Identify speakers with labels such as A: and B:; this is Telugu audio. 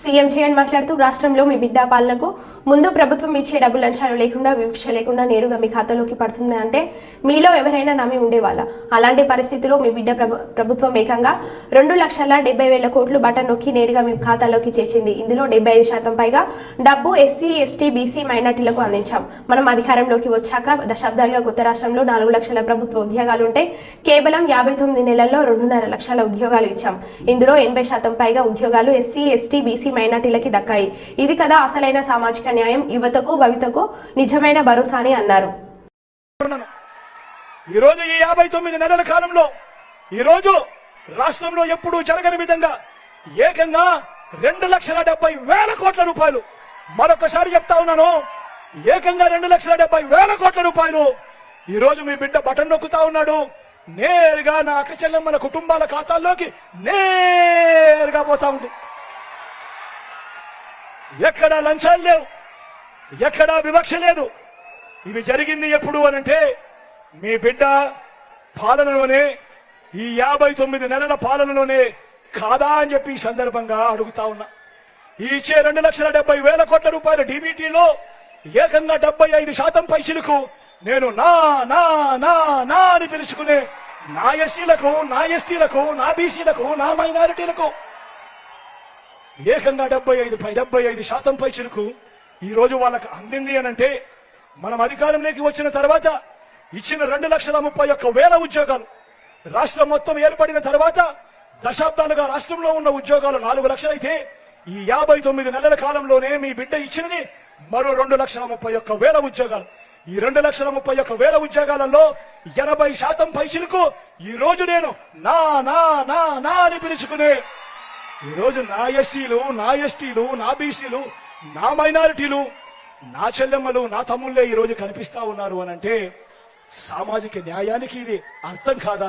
A: సీఎం జగన్ మాట్లాడుతూ రాష్ట్రంలో మీ బిడ్డ పాలనకు ముందు ప్రభుత్వం ఇచ్చే డబ్బు లంచాలు లేకుండా వివక్ష లేకుండా నేరుగా మీ ఖాతాలోకి పడుతుంది అంటే మీలో ఎవరైనా నమ్మి ఉండేవాళ్ళ. అలాంటి పరిస్థితిలో మీ బిడ్డ ప్రభుత్వం ఏకంగా రెండు లక్షల డెబ్బై వేల కోట్లు బటన్ నొక్కి నేరుగా మీ ఖాతాలోకి చేర్చింది. ఇందులో డెబ్బై ఐదు శాతం పైగా డబ్బు ఎస్సీ ఎస్టీ బీసీ మైనార్టీలకు అందించాం. మనం అధికారంలోకి వచ్చాక దశాబ్దాలుగా కొత్త రాష్ట్రంలో నాలుగు లక్షల ప్రభుత్వ ఉద్యోగాలు ఉంటే కేవలం యాభై తొమ్మిది నెలల్లో రెండున్నర లక్షల ఉద్యోగాలు ఇచ్చాం. ఇందులో ఎనభై శాతం పైగా ఉద్యోగాలు ఎస్సీ ఎస్టీ బీసీ మైనార్టీలకి దక్కాయి. ఇది కదా అసలైన సామాజిక న్యాయం. యువతకు భవితకు నిజమైన భరోసా అని అన్నారు.
B: ఈరోజు ఈ రోజు యాభై తొమ్మిది నెలల కాలంలో ఈ రోజు రాష్ట్రంలో ఎప్పుడూ జరగని విధంగా ఏకంగా రెండు లక్షల డెబ్బై వేల కోట్ల రూపాయలు. మరొకసారి చెప్తా ఉన్నాను ఏకంగా రెండు లక్షల డెబ్బై వేల కోట్ల రూపాయలు ఈ రోజు మీ బిడ్డ బటన్ నొక్కుతా ఉన్నాడు. నేరుగా నా అక్క చెల్లెమ్మల కుటుంబాల ఖాతాల్లోకి నేరుగా పోతా ఉంది. ఎక్కడా లంచాలు లేవు? ఎక్కడా వివక్ష లేదు? ఇవి జరిగింది ఎప్పుడు అనంటే మీ బిడ్డ పాలనలోనే ఈ యాభై తొమ్మిది నెలల పాలనలోనే కాదా అని చెప్పి ఈ సందర్భంగా అడుగుతా ఉన్నా. ఈ ఇచ్చే రెండు లక్షల డెబ్బై వేల కోట్ల రూపాయల డీబీటీలో ఏకంగా డెబ్బై ఐదు శాతం పైసలకు నేను నా నా నా నా అని పిలుచుకునే నా ఎస్సీలకు నా ఎస్టీలకు నా బీసీలకు నా మైనారిటీలకు ఏకంగా డెబ్బై ఐదు డెబ్బై ఐదు శాతం పై చిరుకు. ఈ రోజు వాళ్ళకి అందింది అని అంటే మనం అధికారంలోకి వచ్చిన తర్వాత ఇచ్చిన రెండు లక్షల ముప్పై ఒక్క వేల ఉద్యోగాలు. రాష్ట్రం మొత్తం ఏర్పడిన తర్వాత దశాబ్దాలుగా రాష్ట్రంలో ఉన్న ఉద్యోగాలు నాలుగు లక్షలైతే ఈ యాభై తొమ్మిది నెలల కాలంలోనే మీ బిడ్డ ఇచ్చినది మరో రెండు లక్షల ముప్పై ఒక్క వేల ఉద్యోగాలు. ఈ రెండు లక్షల ముప్పై ఒక్క వేల ఉద్యోగాలలో ఎనభై శాతం పైసలకు ఈ రోజు నేను నా నా నా నా అని పిలుచుకునే ఈ రోజు నా ఎస్సీలు నా ఎస్టీలు నా బీసీలు నా మైనారిటీలు నా చెల్లెమ్మలు నా తమ్ముళ్ళే ఈ రోజు కనిపిస్తా ఉన్నారు అని అంటే సామాజిక న్యాయానికి ఇది అర్థం కాదా